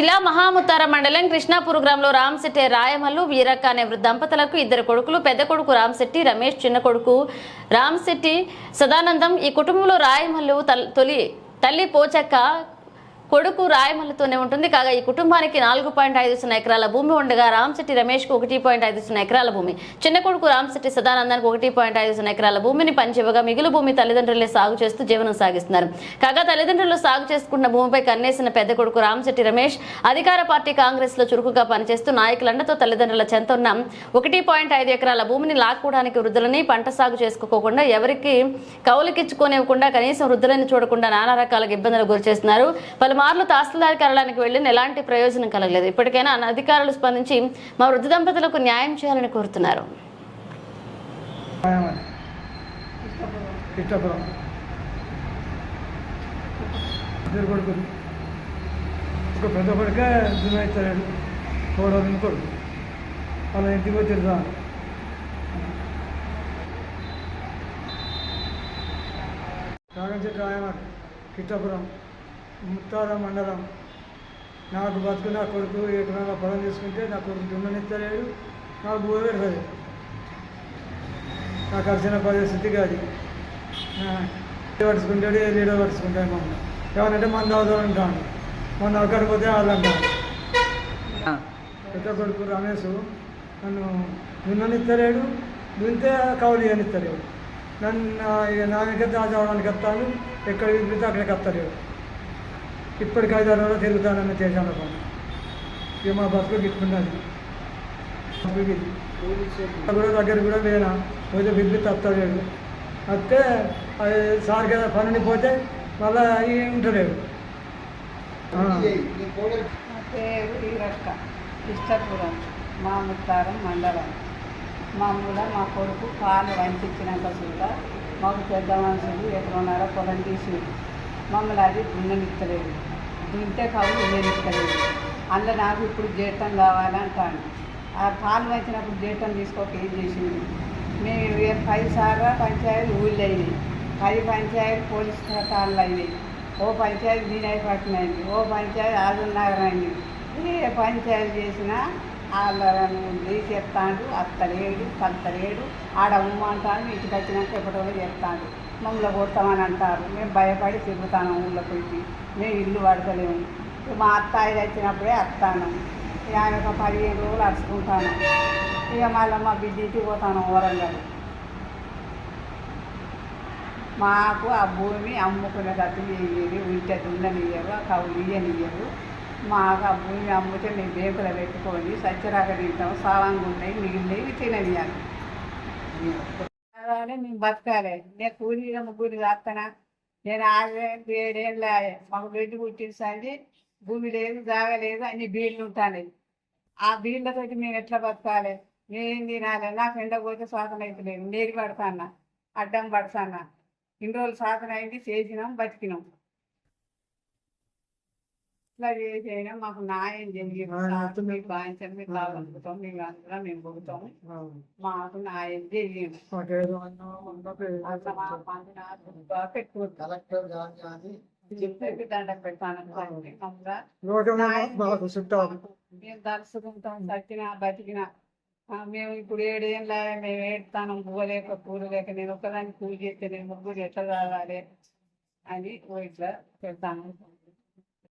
జిల్లా మహాముత్తార మండలం కృష్ణాపూర్ గ్రామంలో రామశెట్టి రాయమల్లు వీరక్క అనే దంపతులకు ఇద్దరు కొడుకులు పెద్ద కొడుకు రామశెట్టి రమేష్ చిన్న కొడుకు రామశెట్టి సదానందం. ఈ కుటుంబంలో రాయమల్లు తల్- తొలి తల్లి పోచక్క కొడుకు రాయమల్లతోనే ఉంటుంది. కాగా ఈ కుటుంబానికి నాలుగు పాయింట్ ఐదు సున్నా ఎకరాల భూమి ఉండగా రామశెట్టి రమేష్కు ఒకటి పాయింట్ ఐదు సున్నా ఎకరాల భూమి. చిన్న కొడుకు రామశెట్టి సదానందానికి ఒకటి పాయింట్ ఐదు సున్నా ఎకరాల భూమిని పంచివ్వగా మిగులు భూమి తల్లిదండ్రులే సాగు చేస్తూ జీవనం సాగిస్తున్నారు. కాగా తల్లిదండ్రులు సాగు చేసుకున్న భూమిపై కన్నేసిన పెద్ద కొడుకు రామశెట్టి రమేష్ అధికార పార్టీ కాంగ్రెస్లో చురుకుగా పనిచేస్తూ నాయకులండతో తల్లిదండ్రుల చెంత ఉన్న ఒకటి పాయింట్ ఐదు ఎకరాల భూమిని లాక్కోవడానికి వృద్ధులని పంట సాగు చేసుకోకుండా ఎవరికి కౌలుకిచ్చుకోనివ్వకుండా కనీసం వృద్ధులని చూడకుండా నానా రకాల ఇబ్బందులు గురి చేస్తున్నారు. పలుమార్లు తహసీల్దార్ కార్యాలయానికి వెళ్ళిన ఎలాంటి ప్రయోజనం కలగలేదు. ఇప్పటికైనా అధికారులు స్పందించి మా వృద్ధ దంపతులకు న్యాయం చేయాలని కోరుతున్నారు. రాయమని ఇష్టపురం. ఇద్దరు కొడుకులు. ఒక పెద్ద కొడుకే దున్నైతాడు కోడలు కొడుకు వాళ్ళ ఇంటికి పోయి తిరుగుతా కాగంచెట్టు రాయమని కిట్టపురం ముత్తార మండలం. నాకు బతుకు నా కొడుకు ఎకరాల పొలం తీసుకుంటే నా కొడుకు దున్ననిస్తలేడు నాకు భూ పెడతాడు నాకు వచ్చిన పరిస్థితి కాదు పడుచుకుంటాడు లీడర్ పడుచుకుంటాడు మమ్మల్ని. ఏమనంటే మంది అవసరం ఉంటాను మొన్న అక్కడికి పోతే వాళ్ళు అంటాను పెద్ద కొడుకు రమేష్ నన్ను దున్ననిస్తలేడు దున్నితే కౌలు ఇవ్వనిస్తలేడు నన్ను ఇక నా దగ్గర దాచవడానికి వస్తాను ఎక్కడ విడిపితే అక్కడికి వస్తలేడు ఇప్పటికి ఐదు ఆరు రోజులు తిరుగుతానని చేశాను పని ఇక మా బస్సులో గిట్టుకున్నది. కూడా దగ్గర కూడా వేనా పోతే బిల్లు తప్పలేడు వస్తే సార్ కదా పనుని పోతే మళ్ళా ఉంటలేడు పేరు ఈరక్క ఇష్టపురం మా ముత్తారం మండలం. మామూలుగా మా కొడుకు పాలు వంచిచ్చినాక చూడ మాకు పెద్ద మనుషులు ఎక్కడున్నారో పొలం తీసి మమ్మల్ని అది దున్ననిస్తలేదు దున్నితే కవులు దున్ననిస్తలేదు అందులో నాకు ఇప్పుడు జీతం కావాలంటాను. ఆ పాలు వచ్చినప్పుడు జీతం తీసుకోక ఏం చేసింది మేము పది సార్లు పంచాయతీ ఊళ్ళు అయినాయి పది పంచాయతీ పోలీస్ స్థానాలు అయినాయి. ఓ పంచాయతీ దీనై అయింది. ఓ పంచాయతీ ఆదున్నగరం అయింది. ఏ పంచాయతీ చేసినా వాళ్ళను చెప్తాడు అత్తలేడు కత్తలేడు ఆడ ఉమ్మంటాడు. ఇంటికి వచ్చినాక ఎప్పటిలో చెప్తాడు. మమ్మల్ని కొడతామని అంటారు. మేము భయపడి తిరుగుతాను ఊళ్ళో పోయి. మేము ఇల్లు పడతలేము మా అత్తాయి వచ్చినప్పుడే వస్తాను ఇక ఆయన ఒక పదిహేను రోజులు అరుచుకుంటాను. ఇక మళ్ళీ మా బిడ్డ పోతాను వరంగల్. మాకు ఆ భూమి అమ్ముకునేటట్టు ఇయ్యేది ఉంటే దున్ననియ్యరు ఆ కవులు ఇయ్యనియ్యరు. మాకు ఆ భూమి అమ్ముతే మేము బేకులు పెట్టుకొని సత్యరాక తింటాం. సావంగా ఉన్నాయి మిగిలినవి తిననియాలి కావాలని మేము బతకాలి. నేను కూలీగా ముగ్గురు చేస్తానా నేను ఆరేళ్ళు ఏడేళ్ళు మాకు బిడ్డ పుట్టించండి భూమి లేదు జాగ లేదు అన్ని బీళ్ళు ఉంటాను. ఆ బీళ్ళతోటి మేము ఎట్లా బతకాలి? నేనేం తినాలి? నాకు ఎండ పోతే స్వాతం అయితే లేదు నీరు పడతానా? అడ్డం పడతానా? ఇన్ని రోజులు సాధన అయింది చేసినాం బతికినాం. ఇట్లా చేసేనా మాకు న్యాయం జరిగింది. మీకు బాధించారు మీరు బాగుంటాం మేము అందరం మేము పొగుతాం ఆ. మాకు న్యాయం జరిగింది. మా మేము దలుసుకుంటాం సచ్చినా బతికినా. మేము ఇప్పుడు ఏడేళ్ళ మేము ఏడుతాను పువ్వలేక కూర లేక నేను ఒక్కదాన్ని పూజ చేస్తే నేను ముగ్గురు ఎట్లా కావాలి అని ఇట్లా పెడతాను.